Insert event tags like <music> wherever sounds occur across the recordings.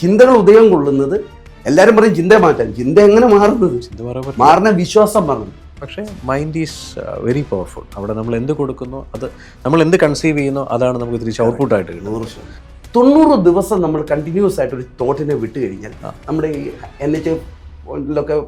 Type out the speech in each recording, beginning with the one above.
ചിന്തകൾ ഉദയം കൊള്ളുന്നത് എല്ലാരും പറയും ചിന്ത മാറ്റാൻ. ചിന്ത എങ്ങനെ മാറുന്നത്. മാറുന്ന വിശ്വാസം മാറുന്നു. പക്ഷേ മൈൻഡ് ഈസ് വെരി പവർഫുൾ അവിടെ നമ്മൾ എന്ത് കൊടുക്കുന്നു അത് നമ്മൾ എന്ത് കൺസീവ് ചെയ്യുന്നു അതാണ് നമുക്ക് തിരിച്ച് ഔട്ട്പുട്ട് ആയിട്ട് കിട്ടുന്നത്. തൊണ്ണൂറ് ദിവസം നമ്മൾ കണ്ടിന്യൂസ് ആയിട്ട് ഒരു തോട്ടിനെ വിട്ട് കഴിഞ്ഞാൽ നമ്മുടെ ഈ എൻ എച്ച് ലൊക്കെ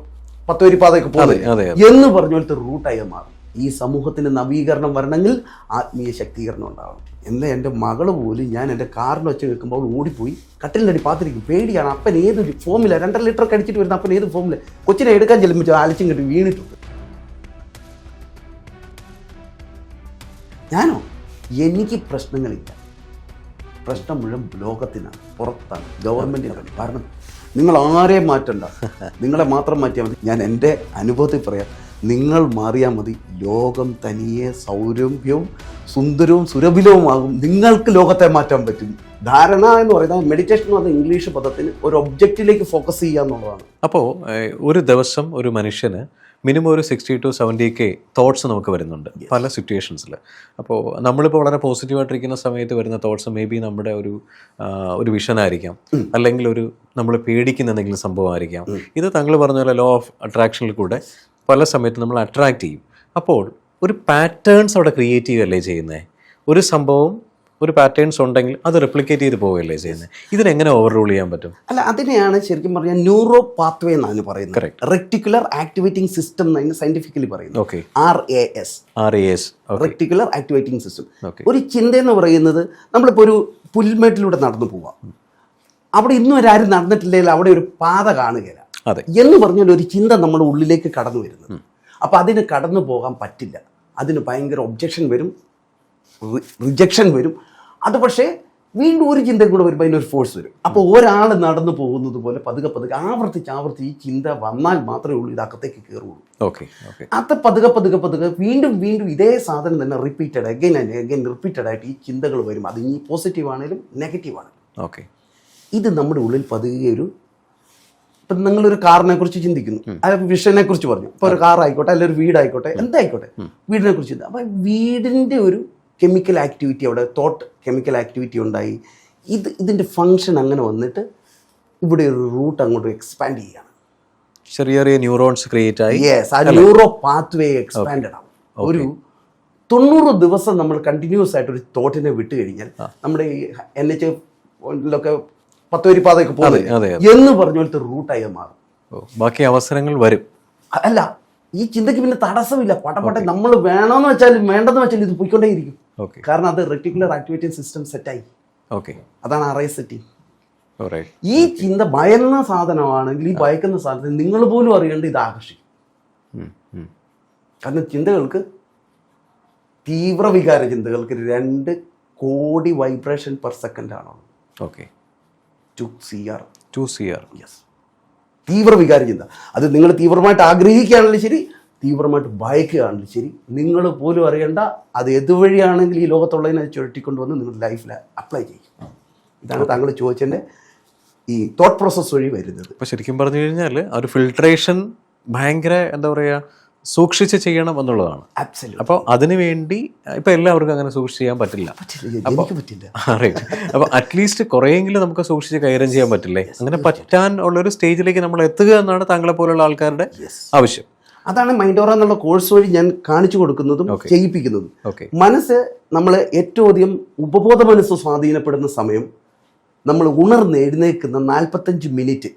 പത്തൊരു പാതയൊക്കെ പോകുന്നത് എന്ന് പറഞ്ഞ പോലത്തെ റൂട്ടായി മാറും. ഈ സമൂഹത്തിന് നവീകരണം വരണമെങ്കിൽ ആത്മീയ ശക്തീകരണം ഉണ്ടാവണം. എന്താ എന്റെ മകൾ പോലും ഞാൻ എന്റെ കാറിൽ വെച്ച് അവൾ ഓടിപ്പോയി കട്ടിലിനടി പാത്തിരിക്കും. പേടിയാണ്. അപ്പൻ ഏത് ഫോമില്ല രണ്ടര ലിറ്റർ കടിച്ചിട്ട് വരുന്ന അപ്പൻ ഏത് ഫോമില്ല കൊച്ചിനെ എടുക്കാൻ ചെല്ലുമ്പോൾ ആലച്ചും കെട്ടി വീണിട്ടുണ്ട് ഞാനോ? എനിക്ക് പ്രശ്നങ്ങളില്ല. പ്രശ്നം മുഴുവൻ ലോകത്തിനാണ്. പുറത്താണ്. ഗവൺമെന്റിനാണ് കാരണം നിങ്ങൾ ആരെയും മാറ്റണ്ട. നിങ്ങളെ മാത്രം മാറ്റിയാൽ മതി. ഞാൻ എന്റെ അനുഭവത്തിൽ പറയാം. നിങ്ങൾ മാറിയാൽ മതി. ലോകം തനിയെ സൗരഭ്യവും സുന്ദരവും സുരഭിലവുമാകും. നിങ്ങൾക്ക് ലോകത്തെ മാറ്റാൻ പറ്റും. ധാരണ എന്ന് പറയുന്നത് മെഡിറ്റേഷൻ എന്ന് പറഞ്ഞ ഇംഗ്ലീഷ് പദത്തിന് ഒരു ഒബ്ജക്റ്റിലേക്ക് ഫോക്കസ് ചെയ്യുക എന്നുള്ളതാണ്. അപ്പോൾ ഒരു ദിവസം ഒരു മനുഷ്യന് മിനിമം ഒരു sixty two seventy K thoughts നമുക്ക് വരുന്നുണ്ട് പല സിറ്റുവേഷൻസിൽ അപ്പോൾ നമ്മളിപ്പോൾ വളരെ പോസിറ്റീവായിട്ടിരിക്കുന്ന സമയത്ത് വരുന്ന തോട്ട്സ് മേ ബി നമ്മുടെ ഒരു ഒരു വിഷനായിരിക്കാം അല്ലെങ്കിൽ ഒരു നമ്മൾ പേടിക്കുന്ന എന്തെങ്കിലും സംഭവമായിരിക്കാം ഇത് താങ്കൾ പറഞ്ഞ പോലെ ലോ ഓഫ് അട്രാക്ഷനിൽ കൂടെ പല സമയത്തും നമ്മൾ അട്രാക്റ്റ് ചെയ്യും. അപ്പോൾ ഒരു പാറ്റേൺസ് അവിടെ ക്രിയേറ്റ് ചെയ്യുകയല്ലേ ചെയ്യുന്നത് ഒരു സംഭവം ഒരു പാറ്റേൺസ് ഉണ്ടെങ്കിൽ അത് റെപ്ലിക്കേറ്റ് ചെയ്ത് പോവുകയല്ലേ ചെയ്യുന്നത് ഇതിനെങ്ങനെ ഓവർ റൂൾ ചെയ്യാൻ പറ്റും? അല്ല അതിനെയാണ് ശരിക്കും പറഞ്ഞാൽ ന്യൂറോ പാത്വേ എന്നാണ് പറയുന്നത്. റെക്ടിക്കുലർ ആക്ടിവേറ്റിംഗ് സിസ്റ്റം എന്നാണ് സയന്റിഫിക്കലി പറയുന്നത് okay R A S R A S reticular activating system. ഒരു ചിന്ത എന്ന് പറയുന്നത് നമ്മളിപ്പോൾ ഒരു പുൽമേട്ടിലൂടെ നടന്നു പോവാം. അവിടെ ഇന്നും ഒരാരും നടന്നിട്ടില്ലെങ്കിൽ അവിടെ ഒരു പാത കാണുകയില്ല. എന്ന് പറഞ്ഞാൽ ഒരു ചിന്ത നമ്മുടെ ഉള്ളിലേക്ക് കടന്നു വരുന്നു അപ്പം അതിന് കടന്നു പോകാൻ പറ്റില്ല. അതിന് ഭയങ്കര ഒബ്ജക്ഷൻ വരും. റിജക്ഷൻ വരും. അത് പക്ഷേ വീണ്ടും ഒരു ചിന്ത കൂടെ വരുമ്പോൾ അതിനൊരു ഫോഴ്സ് വരും. അപ്പോൾ ഒരാൾ നടന്നു പോകുന്നത് പോലെ പതുക്കെ പതുക്കെ ആവർത്തിച്ച് ആവർത്തിച്ച് ഈ ചിന്ത വന്നാൽ മാത്രമേ ഉള്ളൂ ഇത് അകത്തേക്ക് കയറുള്ളൂ ഓക്കെ ഓക്കെ അത് പതുക്കെ പതുക്കെ പതുക്കെ വീണ്ടും വീണ്ടും ഇതേ സാധനം തന്നെ repeated again and again repeated ആയിട്ട് ഈ ചിന്തകൾ വരും. അത് ഇനി പോസിറ്റീവ് ആണെങ്കിലും നെഗറ്റീവ് ആണെങ്കിലും. ഓക്കെ ഇത് നമ്മുടെ ഉള്ളിൽ പതുക്കെ ഒരു ഇപ്പം നിങ്ങളൊരു കാറിനെ കുറിച്ച് ചിന്തിക്കുന്നു. ആ വിഷനെ കുറിച്ച് പറഞ്ഞു. ഇപ്പോൾ ഒരു കാർ ആയിക്കോട്ടെ അല്ലെങ്കിൽ ഒരു വീടായിക്കോട്ടെ എന്തായിക്കോട്ടെ വീടിനെ കുറിച്ച് അപ്പം വീടിന്റെ ഒരു കെമിക്കൽ ആക്ടിവിറ്റി അവിടെ തോട്ട് കെമിക്കൽ ആക്ടിവിറ്റി ഉണ്ടായി. ഇത് ഇതിന്റെ ഫങ്ഷൻ അങ്ങനെ വന്നിട്ട് ഇവിടെ ഒരു റൂട്ട് അങ്ങോട്ട് എക്സ്പാൻഡ് ചെയ്യുകയാണ് ചെറിയ ചെറിയ ന്യൂറോൺസ് ക്രിയേറ്റ് ആയി. യെസ് ആ ന്യൂറോ പാത്വേ എക്സ്പാൻഡഡ് ആവും ഒരു തൊണ്ണൂറ് ദിവസം നമ്മൾ കണ്ടിന്യൂസ് ആയിട്ട് ഒരു തോട്ടിനെ വിട്ട് കഴിഞ്ഞാൽ നമ്മുടെ ഈ എൻ എച്ച് ലൊക്കെ പത്തുവരിപ്പാതയൊക്കെ പാതയ്ക്ക് പോകുന്നത് എന്ന് പറഞ്ഞ പോലത്തെ റൂട്ടായി മാറും. ബാക്കി അവസരങ്ങൾ വരും. അല്ല ഈ ചിന്തയ്ക്ക് പിന്നെ തടസ്സമില്ല. പടപട്ടെ നമ്മൾ വേണമെന്ന് വെച്ചാൽ വേണ്ടെന്ന് വെച്ചാൽ ഇത് പോയിക്കൊണ്ടേയിരിക്കും. കാരണം അത് റെക്ടിക്കുലർ ആക്ടിവേറ്റിംഗ് സിസ്റ്റം സെറ്റായി ഓക്കെ അതാണ് സെറ്റിംഗ് റൈറ്റ് ഈ ചിന്ത ഭയന്ന സാധനമാണെങ്കിൽ ഈ ഭയക്കുന്ന സാധനത്തിൽ നിങ്ങൾ പോലും അറിയേണ്ട ഇത് ആകർഷിക്കും. കാരണം ചിന്തകൾക്ക് തീവ്ര വികാര ചിന്തകൾക്ക് രണ്ട് കോടി വൈബ്രേഷൻ പെർ സെക്കൻഡ് ആണോ okay two C R two C R yes തീവ്ര വികാര ചിന്ത അത് നിങ്ങൾ തീവ്രമായിട്ട് ആഗ്രഹിക്കുകയാണെങ്കിലും ശരി തീവ്രമായിട്ട് ഭയക്കുകയാണെങ്കിലും ശരി നിങ്ങൾ പോലും അറിയേണ്ട അത് ഏതുവഴിയാണെങ്കിൽ ഈ ലോകത്തുള്ളതിനെ ചുഴറ്റിക്കൊണ്ടുവന്ന് നിങ്ങളുടെ ലൈഫിൽ അപ്ലൈ ചെയ്യും. ഇതാണ് താങ്കൾ ചോദിച്ചതിന്റെ ഈ തോട്ട് പ്രോസസ്സ് വഴി വരുന്നത്. അപ്പോൾ ശരിക്കും പറഞ്ഞു കഴിഞ്ഞാൽ ഒരു ഫിൽട്രേഷൻ ഭയങ്കര എന്താ പറയുക സൂക്ഷിച്ച് ചെയ്യണം എന്നുള്ളതാണ്. അപ്പോൾ അതിനുവേണ്ടി ഇപ്പം എല്ലാവർക്കും അങ്ങനെ സൂക്ഷിച്ച് ചെയ്യാൻ പറ്റില്ല. റൈറ്റ് അപ്പോൾ <laughs> അറ്റ്ലീസ്റ്റ് കുറേയെങ്കിലും നമുക്ക് സൂക്ഷിച്ച് കൈകാര്യം ചെയ്യാൻ പറ്റില്ലേ? അങ്ങനെ പറ്റാൻ ഉള്ള ഒരു സ്റ്റേജിലേക്ക് നമ്മൾ എത്തുക എന്നാണ് താങ്കളെ പോലുള്ള ആൾക്കാരുടെ ആവശ്യം. അതാണ് മൈൻഡോറ എന്നുള്ള കോഴ്സ് വഴി ഞാൻ കാണിച്ചു കൊടുക്കുന്നതും ചെയ്യിപ്പിക്കുന്നതും. മനസ്സ് നമ്മൾ ഏറ്റവും അധികം ഉപബോധ മനസ്സ് സ്വാധീനപ്പെടുന്ന സമയം നമ്മൾ ഉണർന്ന് എഴുന്നേൽക്കുന്ന നാൽപ്പത്തഞ്ച് മിനിറ്റ്.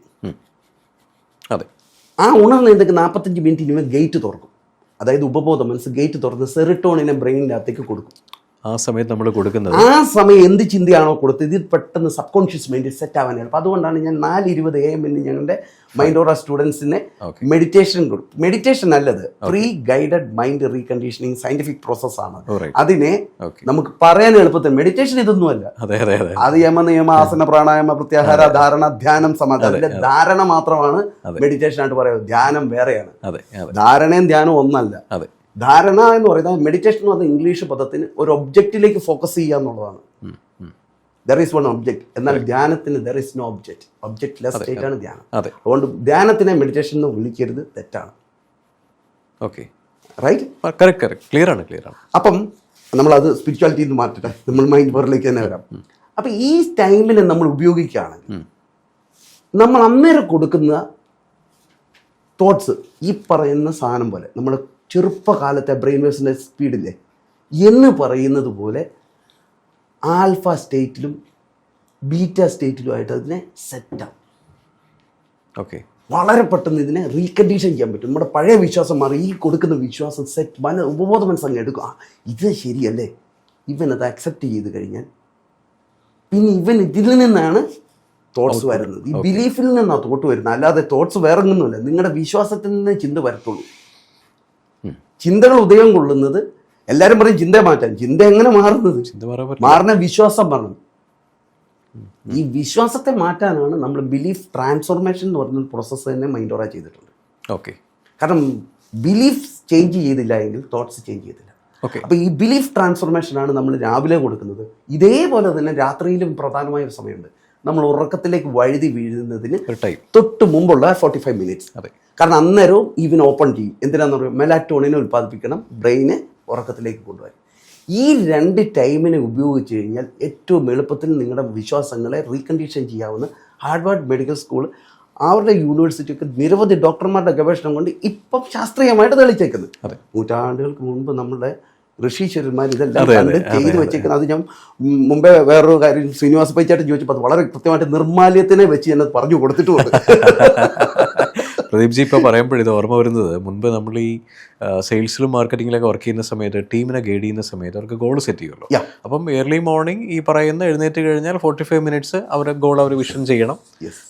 ആ ഉണർന്ന് എന്തൊക്കെ നാൽപ്പത്തഞ്ച് മിനിറ്റ് ഇനിമേ ഗേറ്റ് തുറക്കും. അതായത് ഉപബോധ മനസ്സ് ഗേറ്റ് തുറന്ന് സെറിട്ടോണിനെ ബ്രെയിനിന്റെ അകത്തേക്ക് കൊടുക്കും. ആ സമയത്ത് നമ്മൾ കൊടുക്കുന്നത് ആ സമയം എന്ത് ചിന്തയാണോ കൊടുത്തത് ഇത് പെട്ടെന്ന് സബ് കോൺഷ്യസ് മൈൻഡ് സെറ്റ് ആവാൻ അപ്പോൾ അതുകൊണ്ടാണ് ഞാൻ നാല് ഇരുപത് എ എമ്മിന് ഞങ്ങളുടെ മൈൻഡോറ സ്റ്റുഡൻസിനെ. മെഡിറ്റേഷൻ കൊടുക്കും മെഡിറ്റേഷൻ അല്ലത് pre guided mind reconditioning scientific process ആണ്. അതിനെ നമുക്ക് പറയാൻ എളുപ്പത്തിൽ മെഡിറ്റേഷൻ ഇതൊന്നും അല്ല അതെ യമ നിയമ ആസന പ്രാണായാമ പ്രത്യാഹാര ധാരണ ധ്യാനം സമാധാനം. അതിന്റെ ധാരണ മാത്രമാണ് മെഡിറ്റേഷൻ ആയിട്ട് പറയുന്നത്. ധ്യാനം വേറെയാണ്. ധാരണയും ധ്യാനവും ഒന്നല്ല. ധാരണ എന്ന് പറയുന്നത് മെഡിറ്റേഷൻ എന്ന് പറയുന്ന ഇംഗ്ലീഷ് പദത്തിന് ഒരു ഒബ്ജക്റ്റിലേക്ക് ഫോക്കസ് ചെയ്യുക എന്നുള്ളതാണ്. ദർ ഈസ് വൺ ഒബ്ജക്റ്റ് എന്നാൽ ധ്യാനത്തിന് there is no object objectless state ആണ് ധ്യാനം. അതെ. അതുകൊണ്ട് ധ്യാനത്തിനെ മെഡിറ്റേഷൻ എന്ന് വിളിക്കരുത് തെറ്റാണ്. Okay right correct correct clear ആണ് ക്ലിയർ ആണ്. അപ്പം നമ്മളത് സ്പിരിച്വാലിറ്റിയിൽ നിന്ന് മാറ്റട്ടെ. നമ്മൾ മൈൻഡ് പവറിലേക്ക് തന്നെ വരാം. അപ്പം ഈ ടൈമിനെ നമ്മൾ ഉപയോഗിക്കുകയാണെങ്കിൽ നമ്മൾ അന്നേരം കൊടുക്കുന്ന തോട്ട്സ് ഈ പറയുന്ന സാധനം പോലെ നമ്മുടെ ചെറുപ്പകാലത്തെ ബ്രെയിൻ വേവ്സിന്റെ സ്പീഡില്ലേ എന്ന് പറയുന്നത് പോലെ ആൽഫ സ്റ്റേറ്റിലും ബീറ്റ സ്റ്റേറ്റിലുമായിട്ട് അതിനെ സെറ്റാവും ഓക്കെ വളരെ പെട്ടെന്ന് ഇതിനെ റീകണ്ടീഷൻ ചെയ്യാൻ പറ്റും. നമ്മുടെ പഴയ വിശ്വാസം മാറി ഈ കൊടുക്കുന്ന വിശ്വാസം സെറ്റ് മന ഉപബോധ മനസ്സങ്ങ് എടുക്കും. ആ ഇത് ശരിയല്ലേ? ഇവൻ അത് അക്സെപ്റ്റ് ചെയ്ത് കഴിഞ്ഞാൽ പിന്നെ ഇവൻ ഇതിൽ നിന്നാണ് തോട്ട്സ് വരുന്നത്. ഈ ബിലീഫിൽ നിന്നാണ് തോട്ട് വരുന്നത്. അല്ലാതെ തോട്ട്സ് വേറൊന്നുമില്ല. നിങ്ങളുടെ വിശ്വാസത്തിൽ നിന്ന് ചിന്ത വരത്തുള്ളൂ. ചിന്തകൾ ഉദയം കൊള്ളുന്നത് എല്ലാവരും പറയും ചിന്ത മാറ്റാൻ. ചിന്ത എങ്ങനെ മാറുന്നത്? മാറുന്ന വിശ്വാസം പറഞ്ഞു ഈ വിശ്വാസത്തെ മാറ്റാനാണ് നമ്മൾ ബിലീഫ് ട്രാൻസ്ഫോർമേഷൻ എന്ന് പറയുന്ന പ്രോസസ്സ് തന്നെ മൈൻഡ് ഓറ ചെയ്തിട്ടുണ്ട്. ഓക്കെ. കാരണം ബിലീഫ് ചേഞ്ച് ചെയ്തില്ല എങ്കിൽ തോട്ട്സ് ചേഞ്ച് ചെയ്തില്ല. ഓക്കെ. അപ്പോൾ ഈ ബിലീഫ് ട്രാൻസ്ഫോർമേഷൻ ആണ് നമ്മൾ രാവിലെ കൊടുക്കുന്നത്. ഇതേപോലെ തന്നെ രാത്രിയിലും പ്രധാനമായ ഒരു സമയമുണ്ട്. നമ്മൾ ഉറക്കത്തിലേക്ക് വഴുതി വീഴുന്നതിന് തൊട്ട് മുമ്പുള്ള ഫോർട്ടി ഫൈവ് മിനിറ്റ്സ് കാരണം അന്നേരവും ഈവൻ ഓപ്പൺ ചെയ്യും. എന്തിനാന്ന് പറയുക മെലാറ്റോണിനെ ഉൽപ്പാദിപ്പിക്കണം ബ്രെയിനെ ഉറക്കത്തിലേക്ക് കൊണ്ടുവരും ഈ രണ്ട് ടൈമിനെ ഉപയോഗിച്ച് കഴിഞ്ഞാൽ ഏറ്റവും എളുപ്പത്തിൽ നിങ്ങളുടെ വിശ്വാസങ്ങളെ റീകണ്ടീഷൻ ചെയ്യാവുന്ന ഹാർഡ്വാർഡ് മെഡിക്കൽ സ്കൂൾ അവരുടെ യൂണിവേഴ്സിറ്റിയൊക്കെ നിരവധി ഡോക്ടർമാരുടെ ഗവേഷണം കൊണ്ട് ഇപ്പം ശാസ്ത്രീയമായിട്ട് തെളിച്ചേക്കുന്നത്. നൂറ്റാണ്ടുകൾക്ക് മുൻപ് നമ്മുടെ ഋഷീശ്വരന്മാർ ഇതെല്ലാം കണ്ട് ചെയ്തു വെച്ചേക്കുന്നത് അത് ഞാൻ മുമ്പേ വേറൊരു കാര്യം ശ്രീനിവാസ പൈച്ചായിട്ട് ചോദിച്ചപ്പോൾ അത് വളരെ കൃത്യമായിട്ട് നിർമാല്യത്തിനെ വെച്ച് ഞാനത് പറഞ്ഞു കൊടുത്തിട്ടുമുണ്ട് <laughs> പ്രദീപ് ജി ഇപ്പോൾ പറയുമ്പോൾ ഇത് ഓർമ്മ വരുന്നത് മുൻപ് നമ്മൾ ഈ സെയിൽസിലും മാർക്കറ്റിങ്ങിലൊക്കെ വർക്ക് ചെയ്യുന്ന സമയത്ത് ടീമിനെ ഗൈഡ് ചെയ്യുന്ന സമയത്ത് അവർക്ക് ഗോൾ സെറ്റ് ചെയ്യുമല്ലോ. അപ്പം ഏർലി മോർണിംഗ് ഈ പറയുന്ന എഴുന്നേറ്റ് കഴിഞ്ഞാൽ ഫോർട്ടി ഫൈവ് മിനിറ്റ്സ് അവരുടെ ഗോൾ അവർ വിഷൻ ചെയ്യണം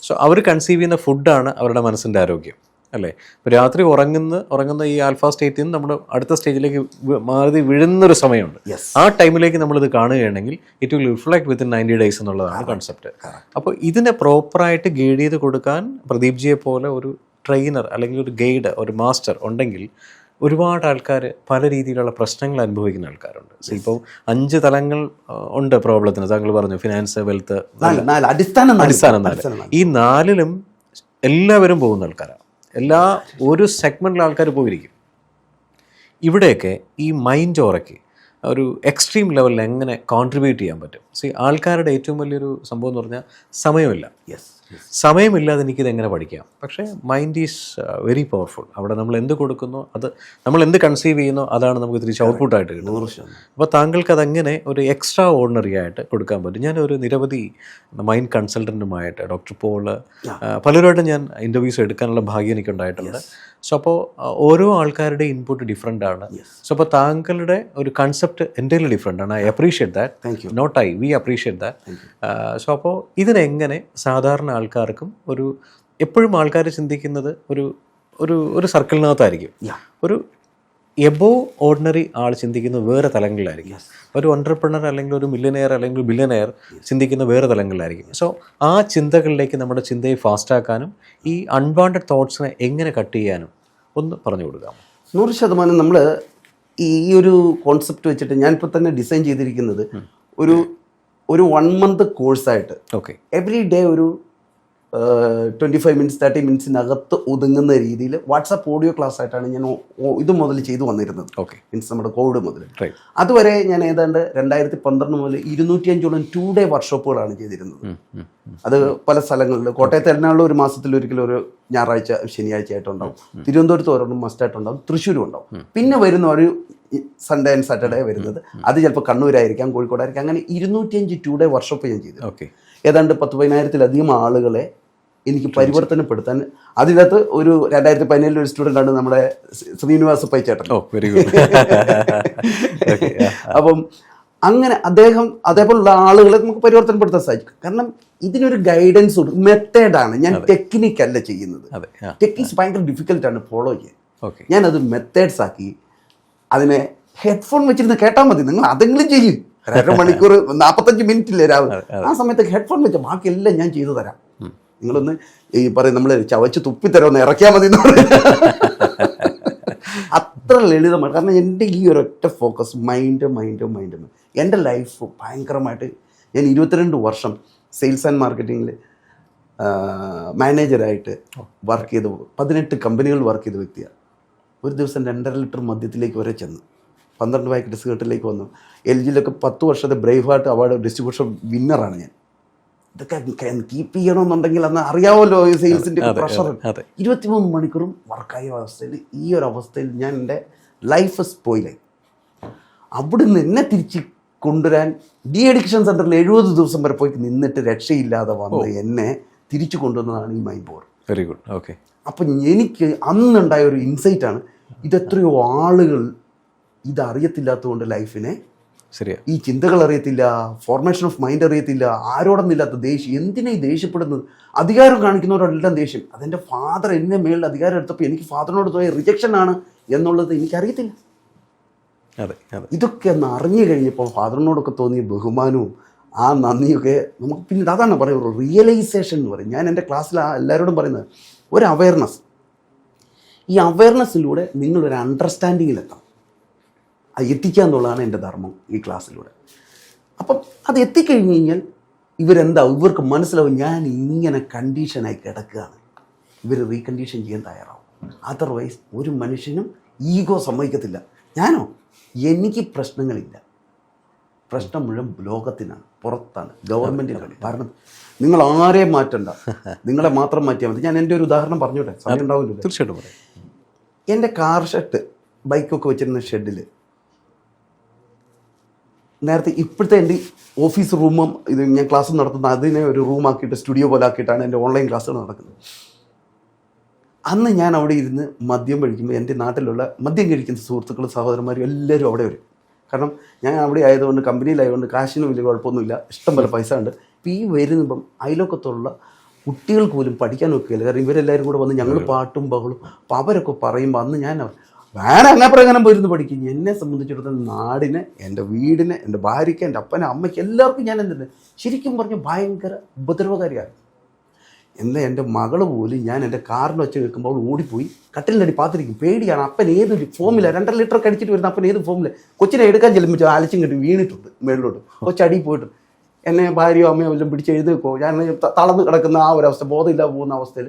സോ അവർ കൺസീവ് ചെയ്യുന്ന ഫുഡാണ് അവരുടെ മനസ്സിന്റെ ആരോഗ്യം അല്ലേ? ഇപ്പോൾ രാത്രി ഉറങ്ങുന്ന ഉറങ്ങുന്ന ഈ ആൽഫ സ്റ്റേറ്റിൽ നിന്ന് നമ്മൾ അടുത്ത സ്റ്റേജിലേക്ക് മാറി വീഴുന്നൊരു സമയമുണ്ട്. ആ ടൈമിലേക്ക് നമ്മളിത് കാണുകയാണെങ്കിൽ it will reflect within ninety days എന്നുള്ളതാണ് കൺസെപ്റ്റ് അപ്പോൾ ഇതിനെ പ്രോപ്പറായിട്ട് ഗൈഡ് ചെയ്ത് കൊടുക്കാൻ പ്രദീപ് ജിയെ പോലെ ഒരു ട്രെയിനർ അല്ലെങ്കിൽ ഒരു ഗൈഡ് ഒരു മാസ്റ്റർ ഉണ്ടെങ്കിൽ ഒരുപാട് ആൾക്കാർ പല രീതിയിലുള്ള പ്രശ്നങ്ങൾ അനുഭവിക്കുന്ന ആൾക്കാരുണ്ട്. ഇപ്പോൾ അഞ്ച് തലങ്ങൾ ഉണ്ട് പ്രോബ്ലത്തിന്. താങ്കൾ പറഞ്ഞു ഫിനാൻസ് വെൽത്ത് അടിസ്ഥാനം അടിസ്ഥാനം നാല്. ഈ നാലിലും എല്ലാവരും പോകുന്ന ആൾക്കാരാണ് എല്ലാ ഒരു സെഗ്മെന്റിൽ ആൾക്കാർ പോയിരിക്കും. ഇവിടെയൊക്കെ ഈ മൈൻഡ് ഓറയ്ക്ക് ഒരു എക്സ്ട്രീം ലെവലിൽ എങ്ങനെ കോൺട്രിബ്യൂട്ട് ചെയ്യാൻ പറ്റും? സി ആൾക്കാരുടെ ഏറ്റവും വലിയൊരു സംഭവം എന്ന് പറഞ്ഞാൽ സമയമില്ല. Yes. സമയമില്ലാതെ എനിക്കിത് എങ്ങനെ പഠിക്കാം? പക്ഷേ മൈൻഡ് ഈസ് വെരി പവർഫുൾ അവിടെ നമ്മൾ എന്ത് കൊടുക്കുന്നു അത് നമ്മൾ എന്ത് കൺസീവ് ചെയ്യുന്നോ അതാണ് നമുക്ക് തിരിച്ച് ഔട്ട്പുട്ടായിട്ട് കിട്ടുന്നത്. അപ്പോൾ താങ്കൾക്ക് അതങ്ങനെ ഒരു എക്സ്ട്രാ ഓർഡിനറി ആയിട്ട് കൊടുക്കാൻ പറ്റും. ഞാൻ ഒരു നിരവധി മൈൻഡ് കൺസൾട്ടന്റുമായിട്ട് ഡോക്ടർ പോൾ പലരുമായിട്ടും ഞാൻ ഇന്റർവ്യൂസ് എടുക്കാനുള്ള ഭാഗ്യം എനിക്കുണ്ടായിട്ടുണ്ട്. സോ അപ്പോൾ ഓരോ ആൾക്കാരുടെ ഇൻപുട്ട് ഡിഫറെന്റ് ആണ്. സോ അപ്പോൾ താങ്കളുടെ ഒരു കൺസെപ്റ്റ് എന്റെ ഡിഫറെന്റ് ആണ്. I appreciate Thank that not I we appreciate that so അപ്പോൾ ഇതിനെങ്ങനെ സാധാരണ ആൾക്കാർക്കും ഒരു എപ്പോഴും ആൾക്കാർ ചിന്തിക്കുന്നത് ഒരു ഒരു ഒരു സർക്കിളിനകത്തായിരിക്കും. ഒരു എബോ ഓർഡിനറി ആൾ ചിന്തിക്കുന്ന വേറെ തലങ്ങളിലായിരിക്കും. ഒരു ഓണ്ടർപ്രണർ അല്ലെങ്കിൽ ഒരു മില്യനെയർ അല്ലെങ്കിൽ ബില്യനെയർ ചിന്തിക്കുന്ന വേറെ തലങ്ങളിലായിരിക്കും. സോ ആ ചിന്തകളിലേക്ക് നമ്മുടെ ചിന്തയെ ഫാസ്റ്റാക്കാനും ഈ അൺവാണ്ടഡ് തോട്ട്സിനെ എങ്ങനെ കട്ട് ചെയ്യാനും ഒന്ന് പറഞ്ഞു കൊടുക്കാം. നൂറ് ശതമാനം നമ്മൾ ഈ ഒരു കോൺസെപ്റ്റ് വെച്ചിട്ട് ഞാനിപ്പോൾ തന്നെ ഡിസൈൻ ചെയ്തിരിക്കുന്നത് ഒരു ഒരു വൺ മന്ത് കോഴ്സായിട്ട് ഓക്കെ എവറി ഡേ ഒരു ട്വന്റി ഫൈവ് മിനിറ്റ്സ് തേർട്ടി മിനിറ്റ്സിനകത്ത് ഒതുങ്ങുന്ന രീതിയിൽ വാട്സാപ്പ് ഓഡിയോ ക്ലാസ് ആയിട്ടാണ് ഞാൻ ഇത് മുതൽ ചെയ്തു വന്നിരുന്നത്. ഓക്കെ മീൻസ് നമ്മുടെ കോവിഡ് മുതൽ. അതുവരെ ഞാൻ ഏതാണ്ട് രണ്ടായിരത്തി പന്ത്രണ്ട് മുതൽ ഇരുന്നൂറ്റി അഞ്ചോളം ടു ഡേ വർക്ക്ഷോപ്പുകളാണ് ചെയ്തിരുന്നത് അത് പല സ്ഥലങ്ങളിൽ കോട്ടയത്ത് എറണാകുളം ഒരു മാസത്തിൽ ഒരിക്കലും ഒരു ഞായറാഴ്ച ശനിയാഴ്ച ആയിട്ടുണ്ടാവും തിരുവനന്തപുരത്ത് ഒരെണ്ണം മസ്റ്റായിട്ടുണ്ടാവും. തൃശ്ശൂരും ഉണ്ടാവും. പിന്നെ വരുന്ന ഒരു സൺഡേ ആൻഡ് സാറ്റർഡേ വരുന്നത്. അത് ചിലപ്പോൾ കണ്ണൂരായിരിക്കാം കോഴിക്കോടായിരിക്കാം. അങ്ങനെ ഇരുന്നൂറ്റിയഞ്ച് ടു ഡേ വർക്ക്ഷോപ്പ് ഞാൻ ചെയ്തു ഓക്കെ ഏതാണ്ട് പത്ത് പതിനായിരത്തിലധികം ആളുകളെ എനിക്ക് പരിവർത്തനപ്പെടുത്താൻ അതിനകത്ത് ഒരു രണ്ടായിരത്തി പതിനേഴിൽ ഒരു സ്റ്റുഡന്റ് ആണ് നമ്മുടെ ശ്രീനിവാസ പൈച്ചേട്ടൻ. ഓ വെരി ഗുഡ് <laughs> അപ്പം അങ്ങനെ അദ്ദേഹം അതേപോലുള്ള ആളുകളെ നമുക്ക് പരിവർത്തനപ്പെടുത്താൻ സാധിക്കും. കാരണം ഇതിനൊരു ഗൈഡൻസ് ഉണ്ട് മെത്തേഡാണ് ഞാൻ ടെക്നിക് അല്ല ചെയ്യുന്നത്. ടെക്നിക്സ് ഭയങ്കര ഡിഫിക്കൽട്ടാണ് ഫോളോ ചെയ്യാൻ. അത് മെത്തേഡ്സ് ആക്കി അതിനെ ഹെഡ്ഫോൺ വെച്ചിരുന്ന് കേട്ടാൽ മതി. നിങ്ങൾ അതെങ്കിലും ചെയ്യും. അരമണിക്കൂർ നാൽപ്പത്തഞ്ച് മിനിറ്റ് ഇല്ലേ രാവിലെ. ആ സമയത്ത് ഹെഡ്ഫോൺ വെച്ച ബാക്കിയെല്ലാം ഞാൻ ചെയ്തു തരാം. നിങ്ങളൊന്ന് ഈ പറയും നമ്മൾ ചവച്ച് തുപ്പിത്തരാമെന്ന് ഇറക്കിയാൽ മതി എന്ന് പറയും. അത്ര ലളിതമാണ്. കാരണം എന്റെ ഈ ഒരൊറ്റ ഫോക്കസ് മൈൻഡ് മൈൻഡ് മൈൻഡ് എന്റെ ലൈഫ് ഭയങ്കരമായിട്ട് ഞാൻ ഇരുപത്തിരണ്ട് വർഷം സെയിൽസ് ആൻഡ് മാർക്കറ്റിങ്ങിൽ മാനേജരായിട്ട് വർക്ക് ചെയ്ത് പതിനെട്ട് കമ്പനികൾ വർക്ക് ചെയ്ത വ്യക്തിയാണ് ഒരു ദിവസം രണ്ടര ലിറ്റർ മദ്യത്തിലേക്ക് വരെ ചെന്നു. പന്ത്രണ്ട് പാക്കറ്റ് സിഗരറ്റിലേക്ക് വന്നു. എൽ ജിയിലൊക്കെ പത്ത് വർഷത്തെ ബ്രേവ് ഹാർട്ട് അവാർഡ് ഡിസ്ട്രിബ്യൂഷൻ വിന്നറാണ് ഞാൻ. ഇതൊക്കെ കീപ്പ് ചെയ്യണമെന്നുണ്ടെങ്കിൽ അന്ന് അറിയാമല്ലോ ഈ സെയിൽസിന്റെ പ്രഷർ. ഇരുപത്തിമൂന്ന് മണിക്കൂറും വർക്കായ അവസ്ഥയിൽ ഈ ഒരു അവസ്ഥയിൽ ഞാൻ എന്റെ ലൈഫ് സ്പോയിലായി അവിടുന്ന് എന്നെ തിരിച്ച് കൊണ്ടുവരാൻ ഡി അഡിക്ഷൻ സെന്ററിൽ എഴുപത് ദിവസം വരെ പോയി നിന്നിട്ട് രക്ഷയില്ലാതെ വന്ന് എന്നെ തിരിച്ചു കൊണ്ടുവന്നതാണ് ഈ my bore very good okay അപ്പം എനിക്ക് അന്നുണ്ടായ ഒരു ഇൻസൈറ്റ് ആണ് ഇതെത്രയോ ആളുകൾ ഇത് അറിയത്തില്ലാത്തതുകൊണ്ട് ലൈഫിനെ ശരിയാ. ഈ ചിന്തകൾ അറിയത്തില്ല ഫോർമേഷൻ ഓഫ് മൈൻഡ് അറിയത്തില്ല ആരോടൊന്നില്ലാത്ത ദേഷ്യം എന്തിനാ ഈ ദേഷ്യപ്പെടുന്നത്? അധികാരം കാണിക്കുന്നവരോടെല്ലാം ദേഷ്യം. അതെന്റെ ഫാദർ എന്നെ മേളിൽ അധികാരം എടുത്തപ്പോൾ എനിക്ക് ഫാദറിനോട് തോന്നിയ റിജക്ഷൻ ആണ് എന്നുള്ളത് എനിക്കറിയത്തില്ല. അതെ അതെ. ഇതൊക്കെ ഒന്ന് അറിഞ്ഞു കഴിഞ്ഞപ്പോൾ ഫാദറിനോടൊക്കെ തോന്നിയ ബഹുമാനവും ആ നന്ദിയൊക്കെ നമുക്ക് പിന്നെ അതാണ് പറയുന്നത് റിയലൈസേഷൻ എന്ന് പറയും. ഞാൻ എന്റെ ക്ലാസ്സിൽ ആ എല്ലാവരോടും പറയുന്നത് ഒരു അവയർനെസ് ഈ അവയർനെസ്സിലൂടെ നിങ്ങളൊരു അണ്ടർസ്റ്റാൻഡിങ്ങിലെത്താം എത്തിക്കുക എന്നുള്ളതാണ് എന്റെ ധർമ്മം ഈ ക്ലാസ്സിലൂടെ. അപ്പം അത് എത്തിക്കഴിഞ്ഞ് കഴിഞ്ഞാൽ ഇവരെന്താ ഇവർക്ക് മനസ്സിലാവും ഞാൻ ഇങ്ങനെ കണ്ടീഷനായി കിടക്കുകയാണ്. ഇവർ റീകണ്ടീഷൻ ചെയ്യാൻ തയ്യാറാവും. അതർവൈസ് ഒരു മനുഷ്യനും ഈഗോ സമ്മതിക്കത്തില്ല. ഞാനോ? എനിക്ക് പ്രശ്നങ്ങളില്ല. പ്രശ്നം മുഴുവൻ ലോകത്തിനാണ് പുറത്താണ് ഗവൺമെന്റിനാണ് കാരണം നിങ്ങൾ ആരെയും മാറ്റണ്ട. നിങ്ങളെ മാത്രം മാറ്റിയാൽ മതി. ഞാൻ എന്റെ ഒരു ഉദാഹരണം പറഞ്ഞോട്ടെ സമയം ഉണ്ടാവില്ല തീർച്ചയായിട്ടും പറയാം. എന്റെ കാർ ഷെഡ് ബൈക്കൊക്കെ വെച്ചിരുന്ന ഷെഡിൽ നേരത്തെ ഇപ്പോഴത്തെ എന്റെ ഓഫീസ് റൂമും ഇത് ഞാൻ ക്ലാസ് നടത്തുന്ന അതിനെ ഒരു റൂമാക്കിയിട്ട് സ്റ്റുഡിയോ പോലെ ആക്കിയിട്ടാണ് എന്റെ ഓൺലൈൻ ക്ലാസ്സുകൾ നടക്കുന്നത്. അന്ന് ഞാൻ അവിടെ ഇരുന്ന് മദ്യം കഴിക്കുമ്പോൾ എന്റെ നാട്ടിലുള്ള മദ്യം കഴിക്കുന്ന സുഹൃത്തുക്കളും സഹോദരന്മാരും എല്ലാവരും അവിടെ വരും. കാരണം ഞാൻ അവിടെ ആയതുകൊണ്ട് കമ്പനിയിലായതുകൊണ്ട് കാശിനും വലിയ കുഴപ്പമൊന്നുമില്ല. ഇഷ്ടം പോലെ പൈസ ഉണ്ട്. ഇപ്പം ഈ വരുമ്പം അയലോക്കത്തുള്ള കുട്ടികൾക്ക് പോലും പഠിക്കാൻ നോക്കുകയില്ല കാരണം ഇവരെല്ലാവരും കൂടെ വന്ന് ഞങ്ങൾ പാട്ടും ബഹളും അപ്പോൾ അവരൊക്കെ പറയുമ്പോൾ അന്ന് ഞാൻ വേറെ അങ്ങനെ പോയിരുന്നു പഠിക്കും എന്നെ സംബന്ധിച്ചിടത്തോളം നാടിനെ എന്റെ വീടിനെ എന്റെ ഭാര്യയ്ക്ക് എന്റെ അപ്പനെ അമ്മയ്ക്ക് എല്ലാവർക്കും ഞാൻ എന്തുണ്ട്? ശരിക്കും പറഞ്ഞ ഭയങ്കര ഉപദ്രവകാരിയാണ്. എന്താ എന്റെ മകൾ പോലും ഞാൻ എന്റെ കാറിൽ വെച്ച് അവൾ ഓടിപ്പോയി കട്ടിലിന്റെ പാത്തിരിക്കും. പേടിയാണ്. അപ്പൻ ഏതൊരു ഫോമില്ല രണ്ടര ലിറ്റർ കടിച്ചിട്ട് വരുന്ന അപ്പൻ ഏത് ഫോമില്ല കൊച്ചിനെ എടുക്കാൻ ചെല്ലുമ്പോൾ ആലച്ചും കെട്ടി വീണിട്ടുണ്ട് മേളിലോട്ട്. കൊച്ചടി പോയിട്ട് എന്നെ ഭാര്യയോ അമ്മയോ എല്ലാം പിടിച്ച് എഴുതി വെക്കുമോ ഞാൻ തളർന്ന് കിടക്കുന്ന ആ ഒരു അവസ്ഥ ബോധമില്ല പോകുന്ന അവസ്ഥയിൽ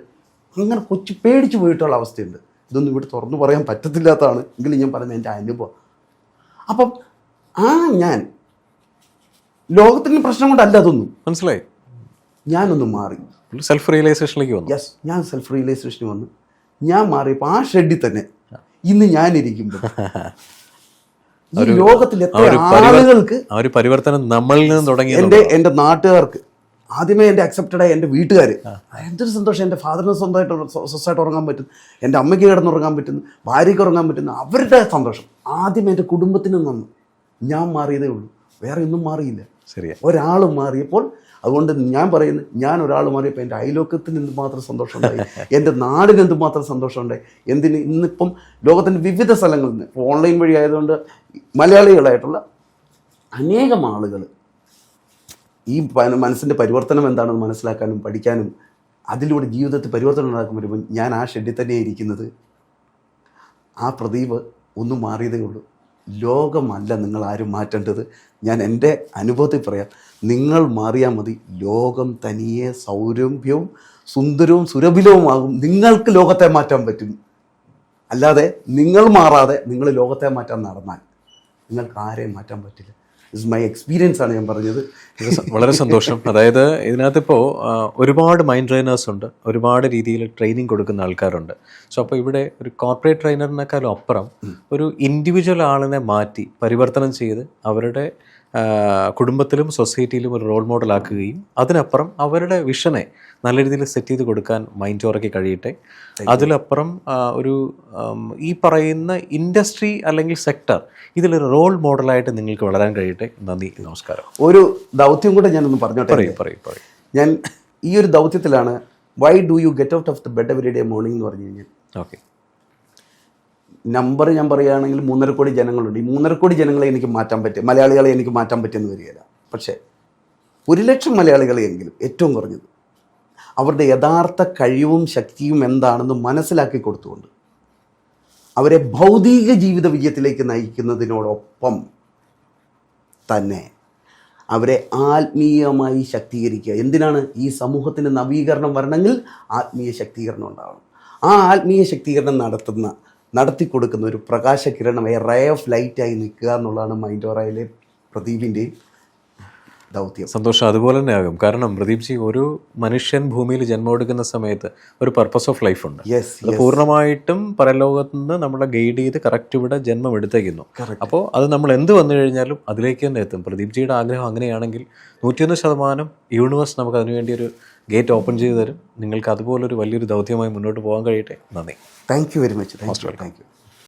അങ്ങനെ കൊച്ചു പേടിച്ച് പോയിട്ടുള്ള അവസ്ഥയുണ്ട്. ഇതൊന്നും ഇവിടെ തുറന്നു പറയാൻ പറ്റത്തില്ലാത്തതാണ്. എങ്കിലും ഞാൻ പറഞ്ഞ എന്റെ അനുഭവം. അപ്പം ആ ഞാൻ ലോകത്തിന് പ്രശ്നം കൊണ്ടല്ല അതൊന്നും. മനസ്സിലായി? ഞാനൊന്ന് മാറി. സെൽഫ് റിയലൈസേഷനിലേക്ക് വന്നു. യെസ് ഞാൻ സെൽഫ് റിയലൈസേഷന് വന്നു. ഞാൻ മാറിയപ്പോൾ ആ ഷെഡിൽ തന്നെ ഇന്ന് ഞാനിരിക്കുമ്പോൾ ഈ ലോകത്തിൽ എത്ര ആളുകൾക്ക് പരിവർത്തനം നമ്മളിൽ നിന്ന് തുടങ്ങി എന്റെ എന്റെ നാട്ടുകാർക്ക് ആദ്യമേ എന്റെ അക്സെപ്റ്റഡായ എന്റെ വീട്ടുകാർ എന്തൊരു സന്തോഷം. എന്റെ ഫാദറിന് സ്വന്തമായിട്ട് സ്വസ്ഥമായിട്ട് ഉറങ്ങാൻ പറ്റും എന്റെ അമ്മയ്ക്ക് കിടന്നുറങ്ങാൻ പറ്റുന്നു. ഭാര്യയ്ക്ക് ഉറങ്ങാൻ പറ്റുന്നു. അവരുടെ സന്തോഷം. ആദ്യം എന്റെ കുടുംബത്തിന് നന്നു ഞാൻ മാറിയതേ ഉള്ളൂ. വേറെ ഒന്നും മാറിയില്ല. ശരിയാ. ഒരാൾ മാറിയപ്പോൾ അതുകൊണ്ട് ഞാൻ പറയുന്നു ഞാൻ ഒരാൾ മാറിയപ്പോൾ എന്റെ അയലോക്കത്തിന് എന്തുമാത്രം സന്തോഷമുണ്ടായി? <laughs> എന്റെ നാടിന് എന്തുമാത്രം സന്തോഷമുണ്ടായി? എന്തിന് ഇന്നിപ്പം ലോകത്തിന്റെ വിവിധ സ്ഥലങ്ങളിൽ നിന്ന് ഓൺലൈൻ വഴി ആയതുകൊണ്ട് മലയാളികളായിട്ടുള്ള അനേകം ആളുകൾ ഈ മനസ്സിന്റെ പരിവർത്തനം എന്താണെന്ന് മനസ്സിലാക്കാനും പഠിക്കാനും അതിലൂടെ ജീവിതത്തിൽ പരിവർത്തനം ഉണ്ടാക്കാൻ വരുമ്പോൾ ഞാൻ ആ ഷെഡിൽ തന്നെ ഇരിക്കുന്നത്. ആ പ്രദീപ് ഒന്നും മാറിയതേ ഉള്ളൂ. ലോകമല്ല നിങ്ങൾ ആരും മാറ്റേണ്ടത്. ഞാൻ എന്റെ അനുഭവത്തിൽ പറയാം. നിങ്ങൾ മാറിയാൽ മതി. ലോകം തനിയെ സൗരഭ്യവും സുന്ദരവും സുരഭിലവുമാകും. നിങ്ങൾക്ക് ലോകത്തെ മാറ്റാൻ പറ്റും. അല്ലാതെ നിങ്ങൾ മാറാതെ നിങ്ങൾ ലോകത്തെ മാറ്റാൻ നടന്നാൽ നിങ്ങൾക്ക് ആരെയും മാറ്റാൻ പറ്റില്ല. ഇസ് മൈ എക്സ്പീരിയൻസ് ആണ് ഞാൻ പറഞ്ഞത്. വളരെ സന്തോഷം. അതായത് ഇതിനകത്തിപ്പോൾ ഒരുപാട് മൈൻഡ് ട്രെയിനേഴ്സ് ഉണ്ട്. ഒരുപാട് രീതിയിൽ ട്രെയിനിങ് കൊടുക്കുന്ന ആൾക്കാരുണ്ട്. സോ അപ്പോൾ ഇവിടെ ഒരു കോർപ്പറേറ്റ് ട്രെയിനറിനേക്കാളും അപ്പുറം ഒരു ഇൻഡിവിജ്വൽ ആളിനെ മാറ്റി പരിവർത്തനം ചെയ്ത് അവരുടെ കുടുംബത്തിലും സൊസൈറ്റിയിലും ഒരു റോൾ മോഡൽ ആക്കുകയും അതിനപ്പുറം അവരുടെ വിഷനെ നല്ല രീതിയിൽ സെറ്റ് ചെയ്ത് കൊടുക്കാൻ മൈൻഡ് ഓറയ്ക്ക് കഴിയട്ടെ. അതിലപ്പുറം ഒരു ഈ പറയുന്ന ഇൻഡസ്ട്രി അല്ലെങ്കിൽ സെക്ടർ ഇതിലൊരു റോൾ മോഡലായിട്ട് നിങ്ങൾക്ക് വളരാൻ കഴിയട്ടെ. നന്ദി നമസ്കാരം. ഒരു ദൗത്യം കൂടെ ഞാനൊന്ന് പറഞ്ഞോട്ടെ? പറയും പറയും പറയും. ഞാൻ ഈ ഒരു ദൗത്യത്തിലാണ് why do you get out of the bed every day morning എന്ന് പറഞ്ഞു കഴിഞ്ഞാൽ. ഓക്കെ നമ്പർ ഞാൻ പറയുകയാണെങ്കിൽ മൂന്നര കോടി ജനങ്ങളുണ്ട്. ഈ മൂന്നര കോടി ജനങ്ങളെ എനിക്ക് മാറ്റാൻ പറ്റും മലയാളികളെ എനിക്ക് മാറ്റാൻ പറ്റുമെന്ന് വരികയില്ല. പക്ഷേ ഒരു ലക്ഷം മലയാളികളെയെങ്കിലും ഏറ്റവും കുറഞ്ഞത് അവരുടെ യഥാർത്ഥ കഴിവും ശക്തിയും എന്താണെന്ന് മനസ്സിലാക്കി കൊടുത്തുകൊണ്ട് അവരെ ഭൗതിക ജീവിത വിജയത്തിലേക്ക് നയിക്കുന്നതിനോടൊപ്പം തന്നെ അവരെ ആത്മീയമായി ശക്തീകരിക്കുക. എന്തിനാണ് ഈ സമൂഹത്തിന് നവീകരണം വരണമെങ്കിൽ ആത്മീയ ശക്തീകരണം ഉണ്ടാവണം. ആ ആത്മീയ ശക്തീകരണം നടത്തുന്ന നടത്തി കൊടുക്കുന്ന ഒരു പ്രകാശകിരണം എ റേ ഓഫ് ലൈറ്റായി നിൽക്കുക എന്നുള്ളതാണ് മൈൻഡ് ഓറയിലെ പ്രദീപിന്റെയും ദൗത്യം. സന്തോഷം. അതുപോലെ തന്നെ ആകും. കാരണം പ്രദീപ് ജി ഒരു മനുഷ്യൻ ഭൂമിയിൽ ജന്മം എടുക്കുന്ന സമയത്ത് ഒരു പർപ്പസ് ഓഫ് ലൈഫ് ഉണ്ട്. അത് പൂർണമായിട്ടും പരലോകത്ത് നിന്ന് നമ്മളെ ഗൈഡ് ചെയ്ത് കറക്റ്റ് ഇവിടെ ജന്മം എടുത്തേക്കുന്നു. അപ്പോൾ അത് നമ്മൾ എന്ത് വന്നു കഴിഞ്ഞാലും അതിലേക്ക് തന്നെ എത്തും. പ്രദീപ് ജിയുടെ ആഗ്രഹം അങ്ങനെയാണെങ്കിൽ നൂറ്റിയൊന്ന് ശതമാനം യൂണിവേഴ്സ് നമുക്ക് അതിനുവേണ്ടി ഒരു ഗേറ്റ് ഓപ്പൺ ചെയ്തു തരും. നിങ്ങൾക്ക് അതുപോലൊരു വലിയൊരു ദൗത്യമായി മുന്നോട്ട് പോകാൻ കഴിയട്ടെ. നന്ദി. Thank you very much thank you thank you